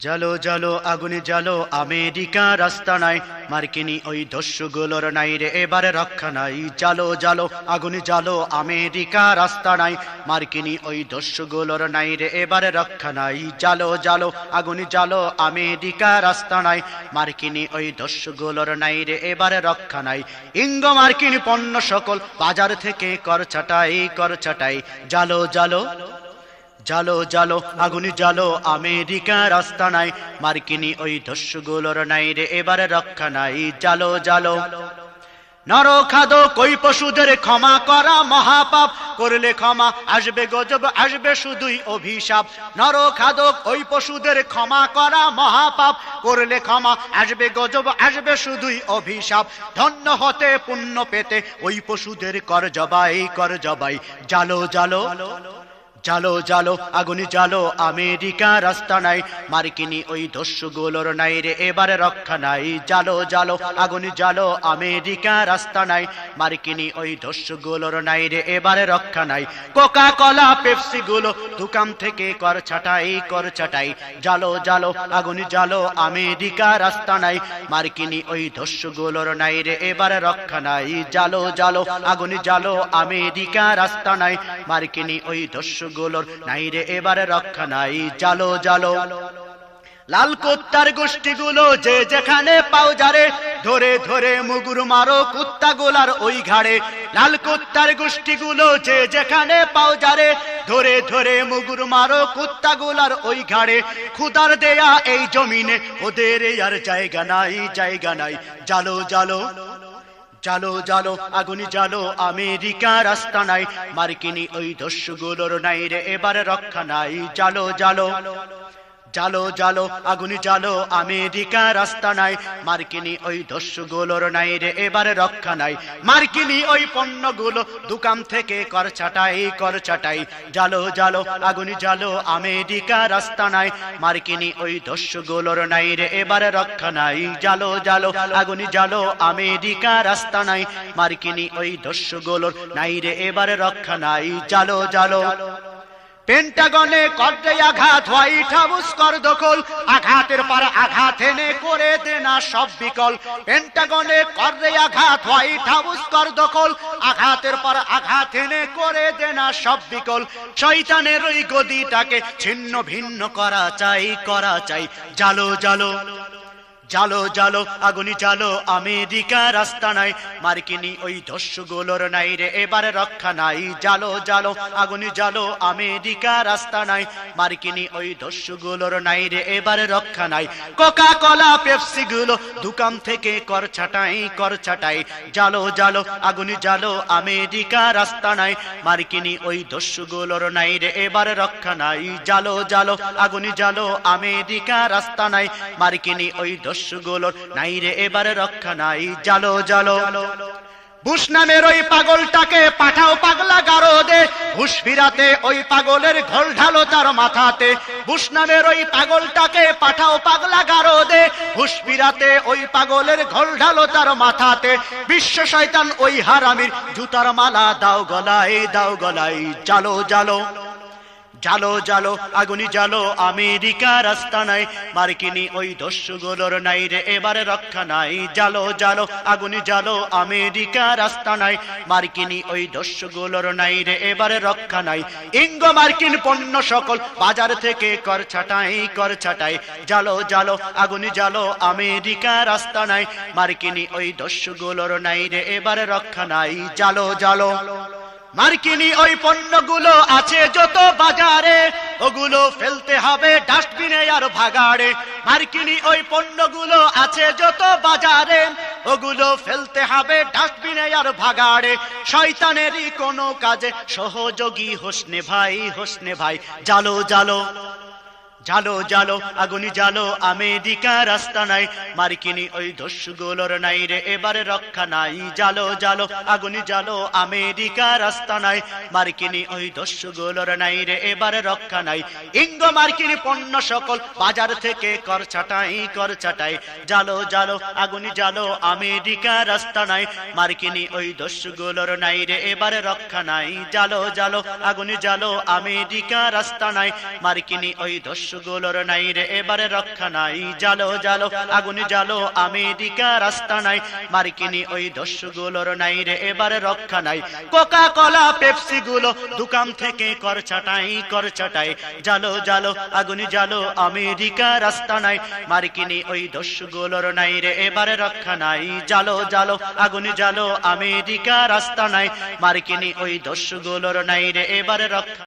জালো জালো, আগুনে জালো, আমেরিকা রাস্তা নাই। মার্কিনি ওই দস্যুগুলোর নাই রে, এবারে রক্ষা নাই। জালো জালো, আগুনে জালো, আমেরিকা রাস্তা নাই। মার্কিনি ওই দস্যুগুলোর নাই রে, এবারে রক্ষা নাই। জালো জালো, আগুনে জালো, আমেরিকা রাস্তা নাই। মার্কিনি ওই দস্যুগুলোর নাই রে, এবারে রক্ষা নাই। ইঙ্গ মার্কিনি পণ্য সকল বাজার থেকে কর ছাটাই কর ছাটাই জালো জালো জালো জালো, আগুনি জালো, আমেরিকা রাস্তা নাই। মার্কিনি ওই দস্যুগুলোর নাই রে, এবারে রক্ষা নাই। জালো জালো। নর খাদ, কই পশুদের ক্ষমা করা মহাপাপ? করলে ক্ষমা, আসবে গজব, আসবে শুধুই অভিশাপ। নর খাদ ওই পশুদের ক্ষমা করা মহাপাপ? করলে ক্ষমা, আসবে গজব, আসবে শুধুই অভিশাপ। ধন্য হতে, পুণ্য পেতে, ওই পশুদের কর জবাই কর জবাই। জালো জালো। জালো জালো, আগুনি জালো, আমেরিকা রাস্তা নাই। মার্কিনি ওই দস্যুগুলোর নাই রে, এবারে রক্ষা নাই। জালো জালো, আগুনি জালো, আমেরিকা রাস্তা নাই। মার্কিনি ওই দস্যুগুলোর নাই রে, এবারে রক্ষা নাই। কোকা কলা পেপসি গুলো দোকান থেকে কর ছাটাই কর ছাটাই। জালো জালো, আগুনি জালো, আমেরিকা রাস্তা নাই। মার্কিনি ওই দস্যুগুলোর নাই রে, এবারে রক্ষা নাই। জালো জালো, আগুনি জালো, আমেরিকা রাস্তা নাই। মার্কিনি ওই দস্যু গুলোর নাই রে, এবারে রক্ষা নাই। জালো জালো। লাল কুত্তার গোষ্ঠীগুলো যে যেখানে পাও যারে, ধরে ধরে মুগুর মারো কুত্তা গোলার ওই ঘাড়ে। লাল কুত্তার গোষ্ঠীগুলো যে যেখানে পাও যারে, ধরে ধরে মুগুর মারো কুত্তা গোলার ওই ঘাড়ে। খুদার দেয়া এই জমিনে ওদের আর জায়গা নাই জায়গা নাই। জালো জালো। জালো জালো, আগুনি জালো, আমেরিকা রাস্তা নাই। মার্কিনি ওই দস্যুগুলোর নাই রে, এবার রক্ষা নাই। জালো জালো। জালো জালো, আগুনি জালো, আমেরিকা রাস্তা নাই। মার্কিনি ওই দস্যুগুলোর নাই রে, এবারে রক্ষা নাই। মার্কিনি ওই পণ্য পণ্যগুলো দোকান থেকে কর ছাটাই কর ছাটাই জালো জালো, আগুনি জালো, আমেরিকা রাস্তা নাই। মার্কিনি ওই দস্যুগুলোর নাই রে, এবারে রক্ষা নাই। জালো জালো, আগুনি জালো, আমেরিকা রাস্তা নাই। মার্কিনি ওই দস্যুগুলোর নাই রে, এবারে রক্ষা নাই। জালো জালো পেন্টাগনে কর্দে আঘাত হোয়াইট হাউস কর দখল আঘাতের পর আঘাত এনে করে দে না সব বিকল। পেন্টাগনে কর্দে আঘাত হোয়াইট হাউস কর দখল আঘাতের পর আঘাত এনে করে দে না সব বিকল। শয়তানের ওই গদিটাকে ছিন্ন ভিন্ন করা চাই করা চাই। জালো জালো। জালো জালো আগুনি জালো আমেরিকা রাস্তা নাই। মার্কিনি ওই দস্যুগুলোর নাই রে, এবারে রক্ষা নাই। জালো জালো, আগুনি জালো আমেরিকা রাস্তা নাই। মার্কিনি ওই দস্যুগুলোর নাই রে, এবারে রক্ষা নাই। কোকা কলা পেপসি গুলো দোকান থেকে কর ছাটাই কর ছাটাই। জালো জালো, আগুনি জালো আমেরিকা রাস্তা নাই। মার্কিনি ওই দস্যুগুলোর নাই রে, এবার রক্ষা নাই। জালো জালো, আগুনি জালো আমেরিকা রাস্তা নাই। মার্কিনি ওই দস্যুগুলোর নাই রে, এবারে রক্ষা নাই। জালো জালো। বুশ নামের ওই পাগলটাকে পাঠাও পাগলা গারো দে হুশ ফিরাতে ওই পাগলের ঘোল ঢালো তার মাথাতে। বুশ নামের ওই পাগলটাকে পাঠাও পাগলা গারো দে হুশ ফিরাতে ওই পাগলের ঘোল ঢালো তার মাথাতে। বিশ্ব শয়তান ওই হারামির জুতার মালা দাও গলায় দাও গলায়। জালো জালো। জালো জালো, আগুনি জালো, আমেরিকা রাস্তা নাই। মার্কিনি ওই দস্যুগুলোর নাই রে, এবারে রক্ষা নাই। জালো জালো, আগুনি জালো, আমেরিকা রাস্তা নাই। মার্কিনি ওই দস্যুগুলোর নাই রে, এবারে রক্ষা নাই। ইঙ্গ মার্কিন পণ্য সকল বাজার থেকে কর ছাটাই কর ছাটাই। জালো জালো, আগুনি জালো, আমেরিকা রাস্তা নাই। মার্কিনি ওই দস্যুগুলোর নাই রে, এবারে রক্ষা নাই। জালো জালো। মার্কিনি ওই পণ্যগুলো আছে যত বাজারে। ওগুলো ফেলতে হবে ডাস্টবিনে আর ভাগাড়ে। মার্কিনি ওই পণ্যগুলো আছে যত বাজারে। ওগুলো ফেলতে হবে ডাস্টবিনে আর ভাগাড়ে। শয়তানেরই কোনো কাজে। সহযোগী হোসনে ভাই হোসনে ভাই, জালো জালো। জালো জালো, আগুনি জালো, আমেরিকা রাস্তা নাই। মার্কিনি ওই দস্যুগুলোর নাই রে, এবারে রক্ষা নাই। জালো জালো, আগুনি জালো, আমেরিকা রাস্তা নাই। মার্কিনি ওই দস্যুগুলোর নাই রে, এবারে রক্ষা নাই। ইঙ্গ মার্কিনি পণ্য সকল বাজার থেকে কর ছাটাই কর ছাটাই জালো জালো, আগুনি জালো, আমেরিকা রাস্তা নাই। মার্কিনি ওই দস্যুগুলোর নাই রে, এবারে রক্ষা নাই। জালো জালো, আগুনি জালো, আমেরিকা রাস্তা নাই। মার্কিনি ওই দস্যু দস্যুগুলোর নাই রে, এবারে রক্ষা নাই। জালো জালো, আগুন জালো আমেরিকা রাস্তা নাই। মার্কিনি ওই দস্যুগুলোর নাই রে, এবারে রক্ষা নাই। কোকা কলা পেপসি গুলো দোকান থেকে কর চাটাই কর চাটাই জালো জালো, আগুন জালো আমেরিকা রাস্তা নাই। মার্কিনি ওই দস্যুগুলোর নাই রে, এবারে রক্ষা নাই। জালো জালো, আগুন জালো আমেরিকা রাস্তা নাই। মার্কিনি ওই দস্যুগুলোর নাই রে, এবারে রক্ষা